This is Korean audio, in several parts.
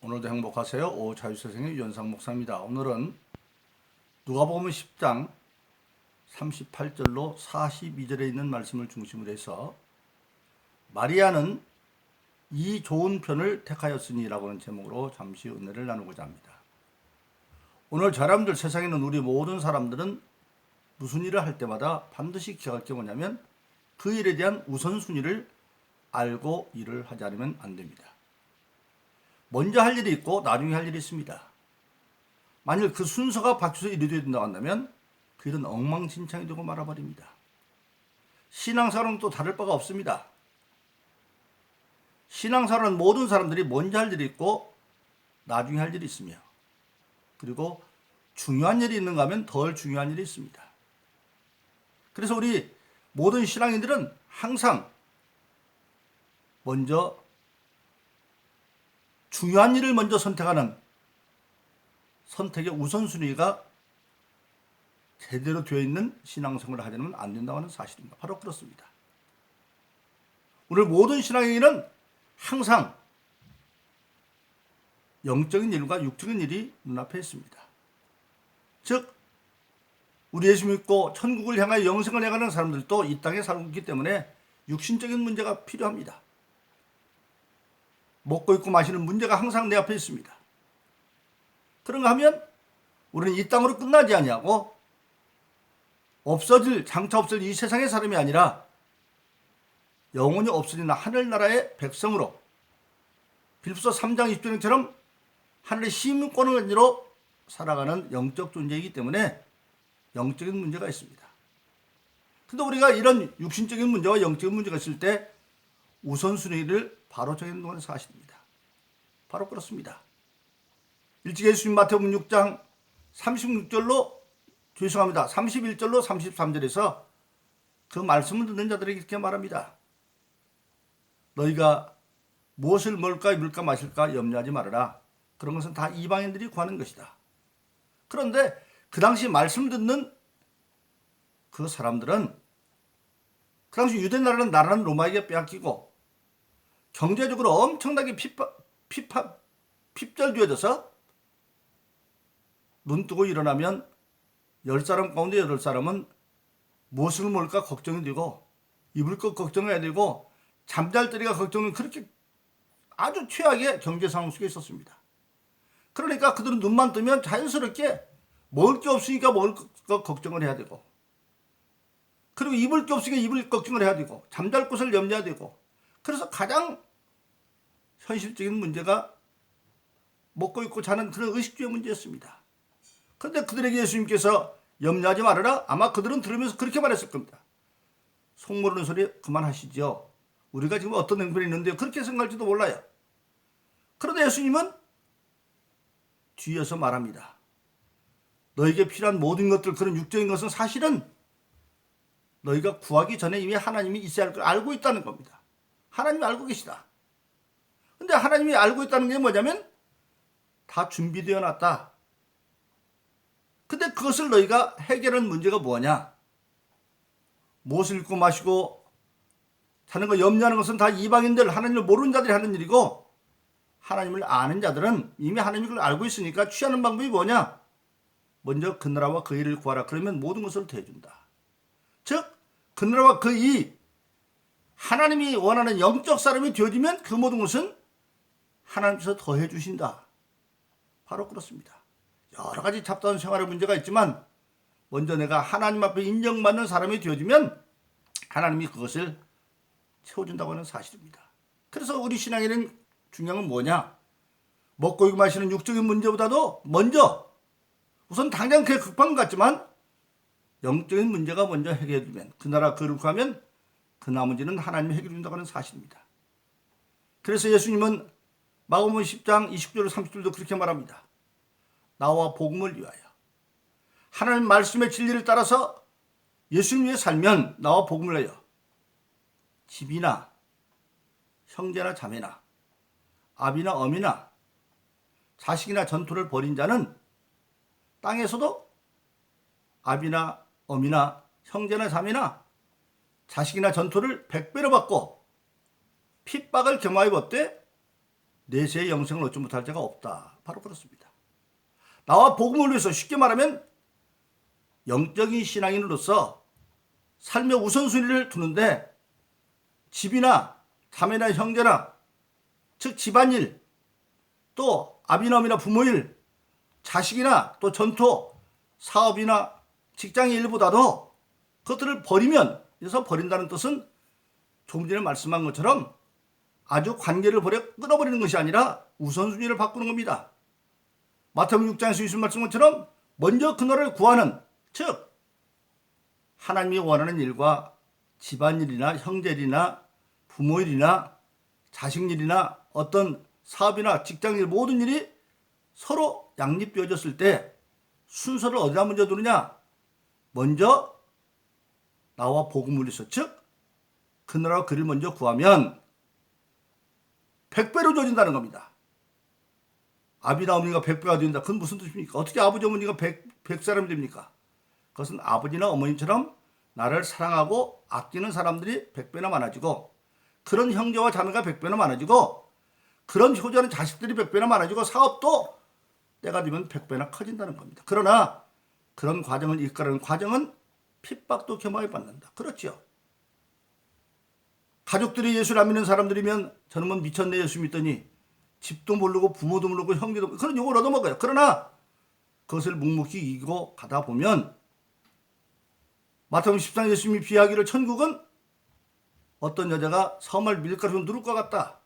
오늘도 행복하세요. 오 자유세상의 유현상 목사입니다. 오늘은 누가복음 10장 38절로 42절에 있는 말씀을 중심으로 해서 마리아는 이 좋은 편을 택하였으니라고 하는 제목으로 잠시 은혜를 나누고자 합니다. 오늘 사람들 세상에 있는 우리 모든 사람들은 무슨 일을 할 때마다 반드시 기억할 게 뭐냐면 그 일에 대한 우선순위를 알고 일을 하지 않으면 안 됩니다. 먼저 할 일이 있고 나중에 할 일이 있습니다. 만일 그 순서가 바뀌어서 되야 된다고 한다면 그 일은 엉망진창이 되고 말아버립니다. 신앙사는 또 다를 바가 없습니다. 신앙사는 모든 사람들이 먼저 할 일이 있고 나중에 할 일이 있으며 그리고 중요한 일이 있는가 하면 덜 중요한 일이 있습니다. 그래서 우리 모든 신앙인들은 항상 먼저 중요한 일을 먼저 선택하는 선택의 우선순위가 제대로 되어 있는 신앙생활을 하려면 안 된다고 하는 사실입니다. 바로 그렇습니다. 오늘 모든 신앙인은 항상 영적인 일과 육적인 일이 눈앞에 있습니다. 즉, 우리 예수 믿고 천국을 향하여 영생을 해가는 사람들도 이 땅에 살고 있기 때문에 육신적인 문제가 필요합니다. 먹고 입고 마시는 문제가 항상 내 앞에 있습니다. 그런가 하면 우리는 이 땅으로 끝나지 아니하고 없어질 장차 없을 이 세상의 사람이 아니라 영원히 없어지는 하늘나라의 백성으로 빌립서 3장 20절처럼 하늘의 시민권을 가지로 살아가는 영적 존재이기 때문에 영적인 문제가 있습니다. 근데 우리가 이런 육신적인 문제와 영적인 문제가 있을 때 우선순위를 바로 동안 사실입니다. 바로 그렇습니다. 일찍 예수님 마태복음 6장 36절로 죄송합니다. 31절로 33절에서 그 말씀을 듣는 자들에게 이렇게 말합니다. 너희가 무엇을 먹을까 입을까 마실까 염려하지 말아라. 그런 것은 다 이방인들이 구하는 것이다. 그런데 그 당시 말씀 듣는 그 사람들은 그 당시 유대 나라는 나라는 로마에게 빼앗기고 경제적으로 엄청나게 핍박, 핍박, 핍절되어져서 눈 뜨고 일어나면 열 사람 가운데 여덟 사람은 무엇을 먹을까 걱정이 되고 입을 것 걱정해야 되고 잠잘 때리가 걱정은 그렇게 아주 최악의 경제 상황 속에 있었습니다. 그러니까 그들은 눈만 뜨면 자연스럽게 먹을 게 없으니까 먹을 것 걱정을 해야 되고 그리고 입을 게 없으니까 입을 걱정을 해야 되고 잠잘 곳을 염려해야 되고 그래서 가장 현실적인 문제가 먹고 입고 자는 그런 의식주의 문제였습니다. 그런데 그들에게 예수님께서 염려하지 말아라. 아마 그들은 들으면서 그렇게 말했을 겁니다. 속 모르는 소리 그만하시죠. 우리가 지금 어떤 행편이 있는데 그렇게 생각할지도 몰라요. 그런데 예수님은 뒤에서 말합니다. 너에게 필요한 모든 것들 그런 육적인 것은 사실은 너희가 구하기 전에 이미 하나님이 있어야 할 걸 알고 있다는 겁니다. 하나님이 알고 계시다. 근데 하나님이 알고 있다는 게 뭐냐면 다 준비되어 놨다. 근데 그것을 너희가 해결하는 문제가 뭐냐? 무엇을 읽고 마시고 사는 거 염려하는 것은 다 이방인들 하나님을 모르는 자들이 하는 일이고 하나님을 아는 자들은 이미 하나님을 알고 있으니까 취하는 방법이 뭐냐? 먼저 그 나라와 그 일을 구하라. 그러면 모든 것을 더해준다. 즉, 그 나라와 그 이, 하나님이 원하는 영적 사람이 되어지면 그 모든 것은 하나님께서 더해 주신다. 바로 그렇습니다. 여러 가지 잡다한 생활의 문제가 있지만 먼저 내가 하나님 앞에 인정받는 사람이 되어지면 하나님이 그것을 채워준다고 하는 사실입니다. 그래서 우리 신앙에는 중요한 건 뭐냐? 먹고 입고 마시는 육적인 문제보다도 먼저 우선 당장 그게 급한 것 같지만 영적인 문제가 먼저 해결되면 그 나라 구하면 그 나머지는 하나님이 해결해 준다고 하는 사실입니다. 그래서 예수님은 마가복음 10장 20절 30절도 그렇게 말합니다. 나와 복음을 위하여 하나님 말씀의 진리를 따라서 예수님 위해 살면 나와 복음을 위하여 집이나 형제나 자매나 아비나 어미나 자식이나 전투를 벌인 자는 땅에서도 아비나 어미나 형제나 자매나 자식이나 전투를 백배로 받고 핍박을 경화해 봤되 내세의 영생을 얻지 못할 자가 없다. 바로 그렇습니다. 나와 복음을 위해서 쉽게 말하면 영적인 신앙인으로서 삶의 우선순위를 두는데 집이나 자매나 형제나 즉 집안일 또 아비놈이나 부모일 자식이나 또 전토 사업이나 직장의 일보다도 그것들을 버리면 그래서 버린다는 뜻은 조금 전에 말씀한 것처럼 아주 관계를 버려 끊어버리는 것이 아니라 우선순위를 바꾸는 겁니다. 마태복음 6장에서 예수 말씀 것처럼 먼저 그 나라를 구하는 즉 하나님이 원하는 일과 집안일이나 형제일이나 부모일이나 자식일이나 어떤 사업이나 직장일 모든 일이 서로 양립되어졌을 때 순서를 어디다 먼저 두느냐? 먼저 나와 복음을 위해서 즉그 나라와 그를 먼저 구하면 백배로 줘진다는 겁니다. 아비나 어머니가 백배가 된다. 그건 무슨 뜻입니까? 어떻게 아버지 어머니가 백, 백 사람이 됩니까? 그것은 아버지나 어머니처럼 나를 사랑하고 아끼는 사람들이 백배나 많아지고 그런 형제와 자매가 백배나 많아지고 그런 효자는 자식들이 백배나 많아지고 사업도 때가 되면 백배나 커진다는 겁니다. 그러나 그런 과정을 이끌어가는 과정은 핍박도 겸하게 받는다. 그렇죠. 가족들이 예수를 안 믿는 사람들이면 뭐 미쳤네 예수 믿더니 집도 모르고 부모도 모르고 형제도 모르고 그런 욕을 얻어먹어요. 그러나 그것을 묵묵히 이기고 가다 보면 마태복음 14장 예수님이 비하기를 천국은 어떤 여자가 섬을 밀가루로 누를 것 같다.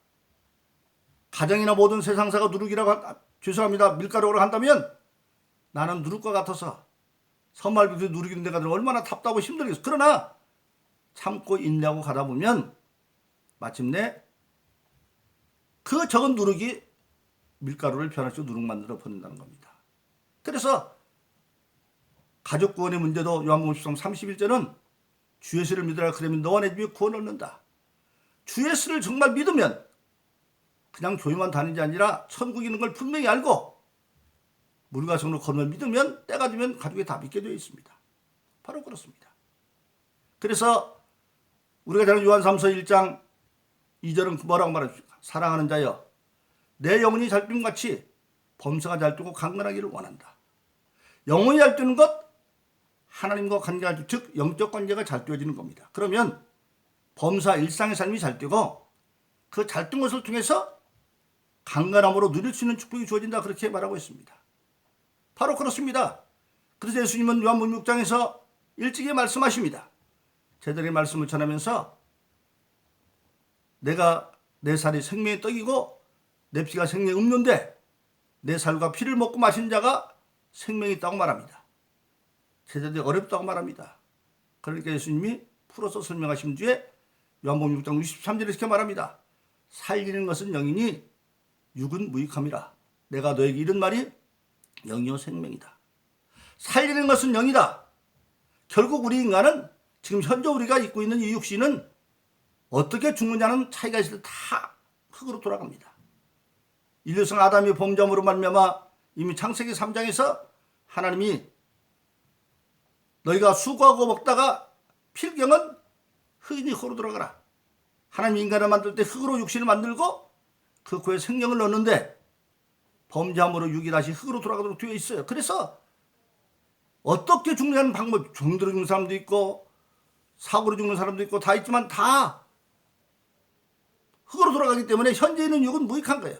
가정이나 모든 세상사가 누르기라고 하, 죄송합니다. 밀가루로 한다면 나는 누를 것 같아서 선말비도 누르기는 데가 얼마나 답답하고 힘들겠어. 그러나 참고 인내하고 가다 보면 마침내 그 적은 누룩이 밀가루를 변할수 누룩 만들어 버린다는 겁니다. 그래서 가족 구원의 문제도 요한복음 13 31절은 주 예수를 믿으라 그러면 너와 내 집에 구원을 얻는다. 주 예수를 정말 믿으면 그냥 교회만 다니는 게 아니라 천국 있는 걸 분명히 알고 물과 성으로 건너 믿으면 때가 되면 가족이 다 믿게 되어 있습니다. 바로 그렇습니다. 그래서 우리가 잘 아는 요한 3서 1장 2절은 뭐라고 말합니까? 사랑하는 자여 내 영혼이 잘 뛰는 같이 범사가 잘 뛰고 강건하기를 원한다. 영혼이 잘 뛰는 것 하나님과 관계가 즉 영적 관계가 잘 뛰어지는 겁니다. 그러면 범사 일상의 삶이 잘 뛰고 그잘뛴 것을 통해서 강건함으로 누릴 수 있는 축복이 주어진다 그렇게 말하고 있습니다. 바로 그렇습니다. 그래서 예수님은 요한복음 6장에서 일찍이 말씀하십니다. 제자들의 말씀을 전하면서 내가 내 살이 생명의 떡이고 내 피가 생명의 음료인데 내 살과 피를 먹고 마신 자가 생명이 있다고 말합니다. 제자들이 어렵다고 말합니다. 그러니까 예수님이 풀어서 설명하신 뒤에 요한복음 6장 63절에 이렇게 말합니다. 살리는 것은 영이니 육은 무익함이라. 내가 너에게 이른 말이 영이요 생명이다. 살리는 것은 영이다. 결국 우리 인간은 지금 현재 우리가 입고 있는 이 육신은 어떻게 죽느냐는 차이가 있을 때다 흙으로 돌아갑니다. 인류성 아담이 범죄함으로 말미암아 이미 창세기 3장에서 하나님이 너희가 수고하고 먹다가 필경은 흙이니 흙으로 돌아가라. 하나님 인간을 만들 때 흙으로 육신을 만들고 그 코에 생명을 넣는데 범죄함으로 육이 다시 흙으로 돌아가도록 되어 있어요. 그래서 어떻게 죽느냐는 방법, 종들어 죽는 사람도 있고 사고로 죽는 사람도 있고 다 있지만 다 흙으로 돌아가기 때문에 현재 있는 육은 무익한 거예요.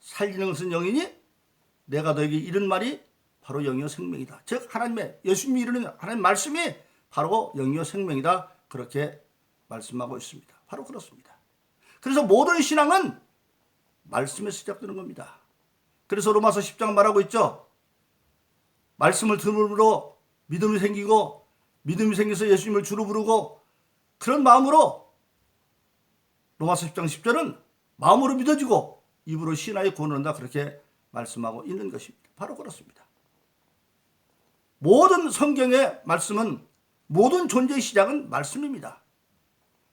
살리는 것은 영이니 내가 너에게 이른 말이 바로 영이요 생명이다. 즉 하나님의 예수님이 이르는 하나님 말씀이 바로 영이요 생명이다. 그렇게 말씀하고 있습니다. 바로 그렇습니다. 그래서 모든 신앙은 말씀에서 시작되는 겁니다. 그래서 로마서 10장 말하고 있죠. 말씀을 들음으로 믿음이 생기고 믿음이 생겨서 예수님을 주로 부르고 그런 마음으로 로마서 10장 10절은 마음으로 믿어지고 입으로 신하에 구원한다 그렇게 말씀하고 있는 것입니다. 바로 그렇습니다. 모든 성경의 말씀은 모든 존재의 시작은 말씀입니다.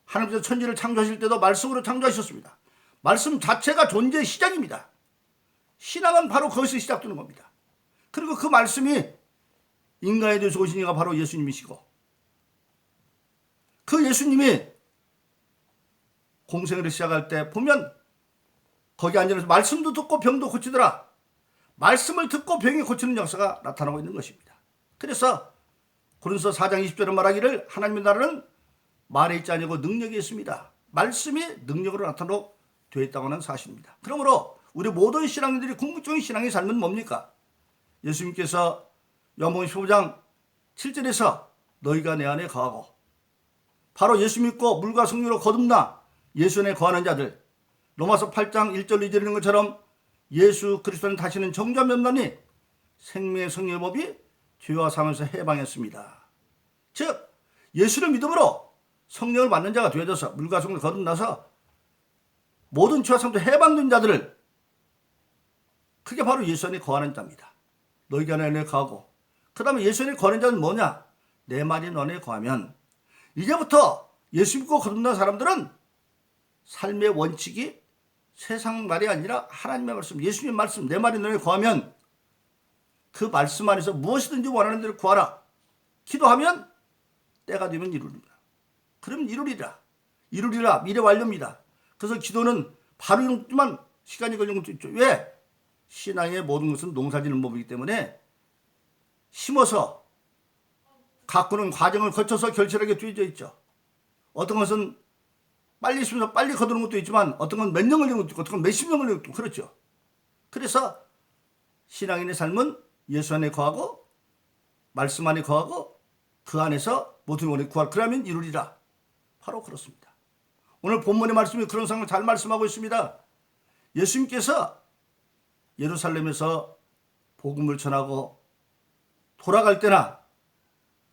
하나님께서 천지를 창조하실 때도 말씀으로 창조하셨습니다. 말씀 자체가 존재의 시작입니다. 신앙은 바로 거기서 시작되는 겁니다. 그리고 그 말씀이 인간에 대해서 오신 이가 바로 예수님이시고 그 예수님이 공생을 시작할 때 보면 거기 앉아서 말씀도 듣고 병도 고치더라. 말씀을 듣고 병이 고치는 역사가 나타나고 있는 것입니다. 그래서 고린서 4장 20절에 말하기를 하나님의 나라는 말에 있지 아니고 능력이 있습니다. 말씀이 능력으로 나타나고 되어 있다고 하는 사실입니다. 그러므로 우리 모든 신앙인들이 궁극적인 신앙의 삶은 뭡니까? 예수님께서 연봉 15장 7절에서 너희가 내 안에 거하고 바로 예수 믿고 물과 성류로 거듭나 예수님에 거하는 자들 로마서 8장 1절 2절에 있는 것처럼 예수 그리스도는 다시는 정죄한 면다니 생명의 성례법이 죄와 사면서 해방했습니다. 즉 예수를 믿음으로 성령을 받는 자가 되어져서 물과 성을 거듭나서 모든 죄와 상도 해방된 자들을 그게 바로 예수 안에 거하는 자입니다. 너희가 내 안에 거하고 그 다음에 예수 안에 거하는 자는 뭐냐? 내 말이 너네 거하면 이제부터 예수 믿고 거듭난 사람들은 삶의 원칙이 세상 말이 아니라 하나님의 말씀, 예수님의 말씀, 내 말이 너를 구하면 그 말씀 안에서 무엇이든지 원하는 대로 구하라. 기도하면 때가 되면 이루리라. 그럼 이루리라. 이루리라. 미래 완료입니다. 그래서 기도는 바로 이루지만 시간이 걸리는 것도 있죠. 왜? 신앙의 모든 것은 농사지는 법이기 때문에 심어서 가꾸는 과정을 거쳐서 결실하게 뒤져 있죠. 어떤 것은 빨리 있으면서 빨리 거두는 것도 있지만 어떤 건 몇 년 걸리는 것도 있고 어떤 건 몇십 년 걸리는 것도 그렇죠. 그래서 신앙인의 삶은 예수 안에 거하고 말씀 안에 거하고 그 안에서 모든 원에 구할 그러면 이루리라. 바로 그렇습니다. 오늘 본문의 말씀이 그런 상황을 잘 말씀하고 있습니다. 예수님께서 예루살렘에서 복음을 전하고 돌아갈 때나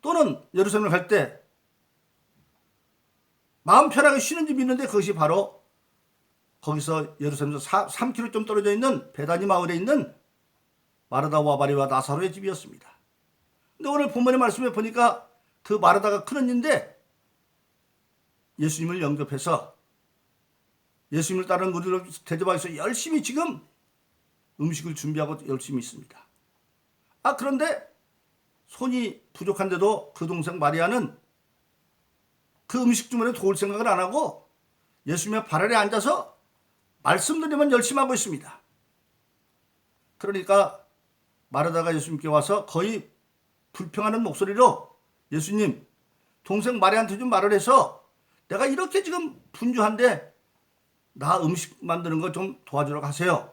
또는 예루살렘을 갈 때 마음 편하게 쉬는 집이 있는데 그것이 바로 거기서 예루살렘에서 3km 좀 떨어져 있는 베다니 마을에 있는 마르다 와바리와 나사로의 집이었습니다. 근데 오늘 본문의 말씀에 보니까 그 마르다가 큰 언니인데 예수님을 영접해서 예수님을 따르는 우리를 대접하기위해서 열심히 지금 음식을 준비하고 열심히 있습니다. 아, 그런데 손이 부족한데도 그 동생 마리아는 그 음식 주머니에 도울 생각을 안 하고 예수님의 발 아래 앉아서 말씀드리면 열심히 하고 있습니다. 그러니까 마르다가 예수님께 와서 거의 불평하는 목소리로 예수님 동생 마리한테 좀 말을 해서 내가 이렇게 지금 분주한데 나 음식 만드는 거 좀 도와주러 가세요.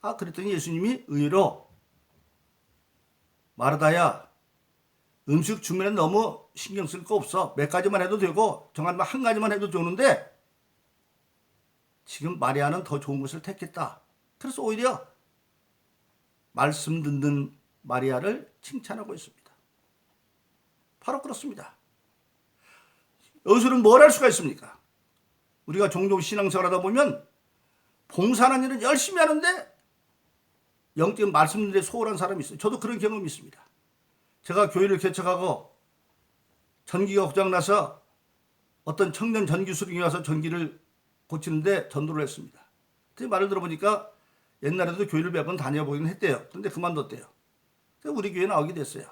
아 그랬더니 예수님이 의외로 마르다야 음식 주문에 너무 신경 쓸 거 없어. 몇 가지만 해도 되고 정말 뭐 한 가지만 해도 좋은데 지금 마리아는 더 좋은 것을 택했다. 그래서 오히려 말씀 듣는 마리아를 칭찬하고 있습니다. 바로 그렇습니다. 여기서는 뭘 할 수가 있습니까? 우리가 종종 신앙생활 하다 보면 봉사하는 일은 열심히 하는데 영적인 말씀 일에 소홀한 사람이 있어요. 저도 그런 경험이 있습니다. 제가 교회를 개척하고 전기가 고장나서 어떤 청년 전기 수령이 와서 전기를 고치는데 전도를 했습니다. 그 말을 들어보니까 옛날에도 교회를 몇 번 다녀보긴 했대요. 근데 그만뒀대요. 우리 교회 나오게 됐어요.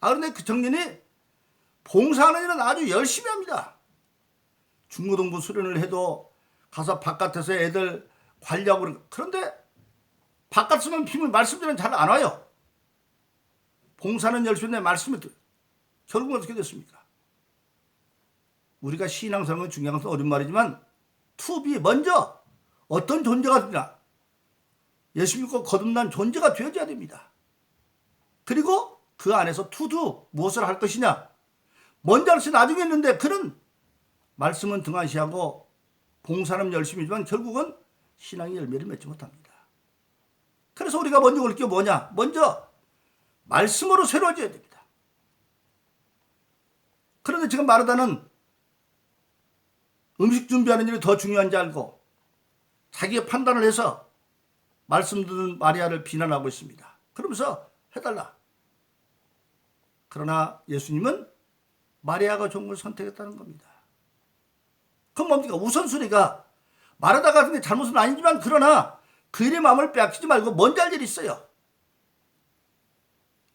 아, 그런데 그 청년이 봉사하는 일은 아주 열심히 합니다. 중고등부 수련을 해도 가서 바깥에서 애들 관리하고 그런데 바깥에서만 비면 말씀드리면 잘 안 와요. 봉사는 열심인데 말씀을 들어요. 결국 어떻게 됐습니까? 우리가 신앙생활은 중요한 것은 어린 말이지만 투비 먼저 어떤 존재가 되나 예수 믿고 거듭난 존재가 되어야 됩니다. 그리고 그 안에서 투두 무엇을 할 것이냐 먼저 할수 나중에 했는데 그는 말씀은 등한시하고 봉사는 열심이지만 결국은 신앙의 열매를 맺지 못합니다. 그래서 우리가 먼저 올 게 뭐냐? 먼저 말씀으로 새로워져야 됩니다. 그런데 지금 마르다는 음식 준비하는 일이 더 중요한지 알고 자기의 판단을 해서 말씀 듣는 마리아를 비난하고 있습니다. 그러면서 해달라. 그러나 예수님은 마리아가 종을 선택했다는 겁니다. 그럼 뭡니까? 우선순위가 마르다 같은 게 잘못은 아니지만 그러나 그의 마음을 빼앗기지 말고 먼저 할 일이 있어요.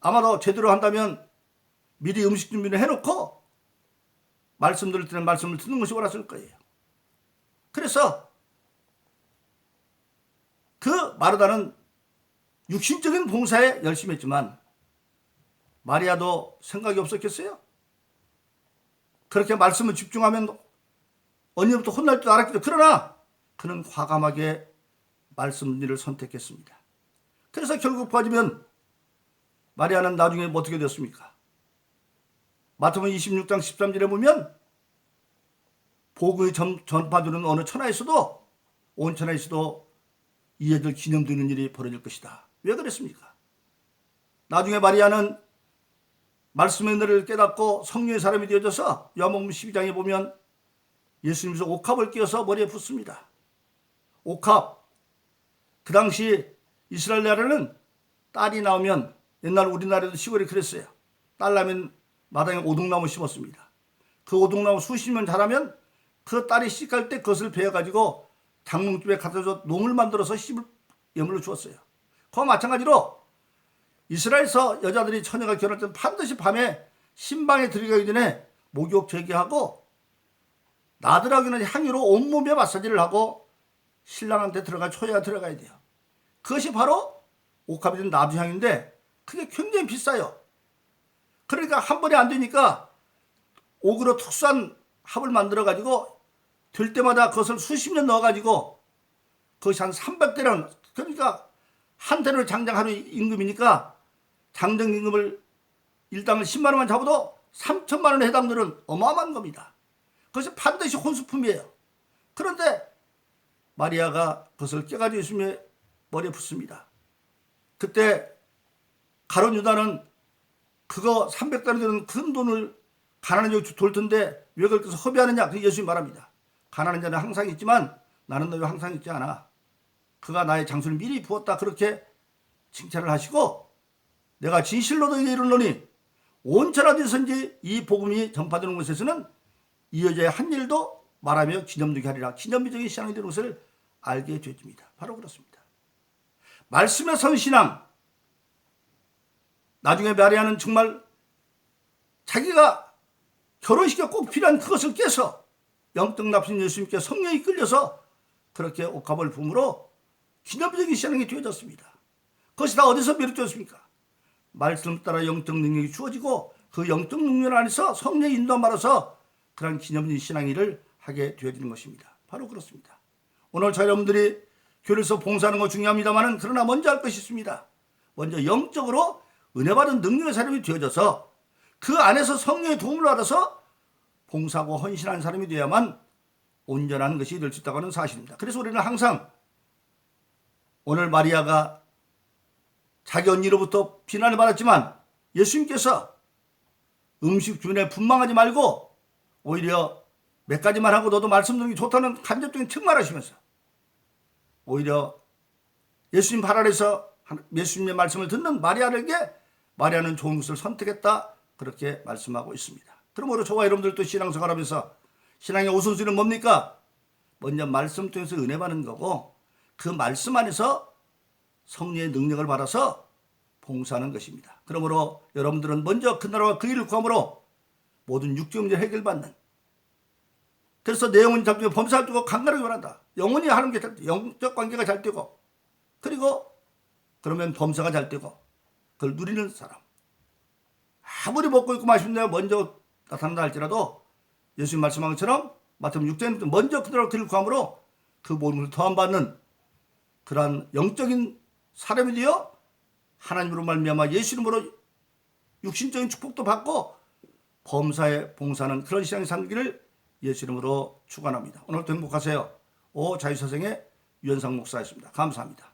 아마도 제대로 한다면 미리 음식 준비를 해놓고 말씀드릴 때는 말씀을 듣는 것이 옳았을 거예요. 그래서 그 마르다는 육신적인 봉사에 열심히 했지만 마리아도 생각이 없었겠어요? 그렇게 말씀을 집중하면 언제부터 혼날 줄 알았기도 그러나 그는 과감하게 말씀 일을 선택했습니다. 그래서 결국 봐지면 마리아는 나중에 뭐 어떻게 됐습니까? 마태복음 26장 13절에 보면 복의 전- 전파주는 어느 천하에 있어도 온 천하에 있어도 이 애들 기념되는 일이 벌어질 것이다. 왜 그랬습니까? 나중에 마리아는 말씀의 은혜를 깨닫고 성령의 사람이 되어져서 요한복음 12장에 보면 예수님께서 옥합을 끼워서 머리에 붓습니다. 옥합. 그 당시 이스라엘 나라는 딸이 나오면 옛날 우리나라도 시골이 그랬어요. 딸 나면 마당에 오동나무 심었습니다. 그 오동나무 수십 년 자라면 그 딸이 씩갈 때 그것을 베어가지고 장롱집에 갖다 줘 농을 만들어서 씹을 예물로 주었어요. 그와 마찬가지로 이스라엘에서 여자들이 처녀가 결혼할 때는 반드시 밤에 신방에 들어가기 전에 목욕 제기하고 나들하기는 향유로 온몸에 마사지를 하고 신랑한테 들어가 초야 들어가야 돼요. 그것이 바로 된 나두향인데 그게 굉장히 비싸요. 그러니까 한 번에 안 되니까 옥으로 특수한 합을 만들어 가지고 될 때마다 그것을 수십 년 넣어 가지고 그것이 한 300대랑 그러니까 한 대로 장장 하루 임금이니까 장정 임금을 일당을 10만 원만 잡아도 3천만 원에 해당되는 어마어마한 겁니다. 그것이 반드시 혼수품이에요. 그런데 마리아가 그것을 깨가지고 예수님의 머리에 붓습니다. 그때 가론 유다는 그거 300달러 되는 큰 돈을 가난한 자에게 돌 텐데 왜 그렇게 해서 허비하느냐? 그 예수님 말합니다. 가난한 자는 항상 있지만 나는 너희 항상 있지 않아. 그가 나의 장수를 미리 부었다. 그렇게 칭찬을 하시고 내가 진실로 너희에게 이르노니 온 천하디선지 이 복음이 전파되는 곳에서는 이 여자의 한 일도 말하며 기념되게 하리라. 기념비적인 신앙이 되는 것을 알게 되었습니다. 바로 그렇습니다. 말씀에 선 신앙. 나중에 마리아는 정말 자기가 결혼식에 꼭 필요한 그것을 깨서 영적 납신 예수님께 성령이 끌려서 그렇게 옥합을 품으로 기념적인 신앙이 되어졌습니다. 그것이 다 어디서 비롯되었습니까? 말씀 따라 영적 능력이 주어지고 그 영적 능력 안에서 성령의 인도 말아서 그런 기념적인 신앙일을 하게 되어지는 것입니다. 바로 그렇습니다. 오늘 저 여러분들이 교회에서 봉사하는 거 중요합니다만은 그러나 먼저 할 것이 있습니다. 먼저 영적으로 은혜 받은 능력의 사람이 되어져서 그 안에서 성령의 도움을 받아서 봉사하고 헌신한 사람이 되어야만 온전한 것이 될 수 있다고 하는 사실입니다. 그래서 우리는 항상 오늘 마리아가 자기 언니로부터 비난을 받았지만 예수님께서 음식 주변에 분망하지 말고 오히려 몇 가지만 하고 너도 말씀 듣는 게 좋다는 간접적인 책말하시면서 오히려 예수님 발 아래서 예수님의 말씀을 듣는 마리아에게 마리아는 좋은 것을 선택했다 그렇게 말씀하고 있습니다. 그러므로 저와 여러분들도 신앙생활 하면서 신앙의 우선순위는 뭡니까? 먼저 말씀 통해서 은혜 받는 거고 그 말씀 안에서 성령의 능력을 받아서 봉사하는 것입니다. 그러므로 여러분들은 먼저 그 나라와 그 일을 구함으로 모든 육적 문제 해결받는 그래서 내 영혼이 잡히고 범사할 되고 강건하게 원한다. 영혼이 하는 게잘 돼. 영적 관계가 잘 되고 그리고 그러면 범사가 잘 되고 그걸 누리는 사람. 아무리 먹고 있고 마시는 데가 먼저 나타난다 할지라도 예수님 말씀한 것처럼 마태복음 6장에 먼저 그대로 그를 구함으로 그 모든 것을 더함 받는 그러한 영적인 사람이 되어 하나님으로 말미암아 예수 이름으로 육신적인 축복도 받고 범사에 봉사하는 그런 신앙의 삶기를 예수 이름으로 축원합니다. 오늘도 행복하세요. 오 자유사생의 유현상 목사였습니다. 감사합니다.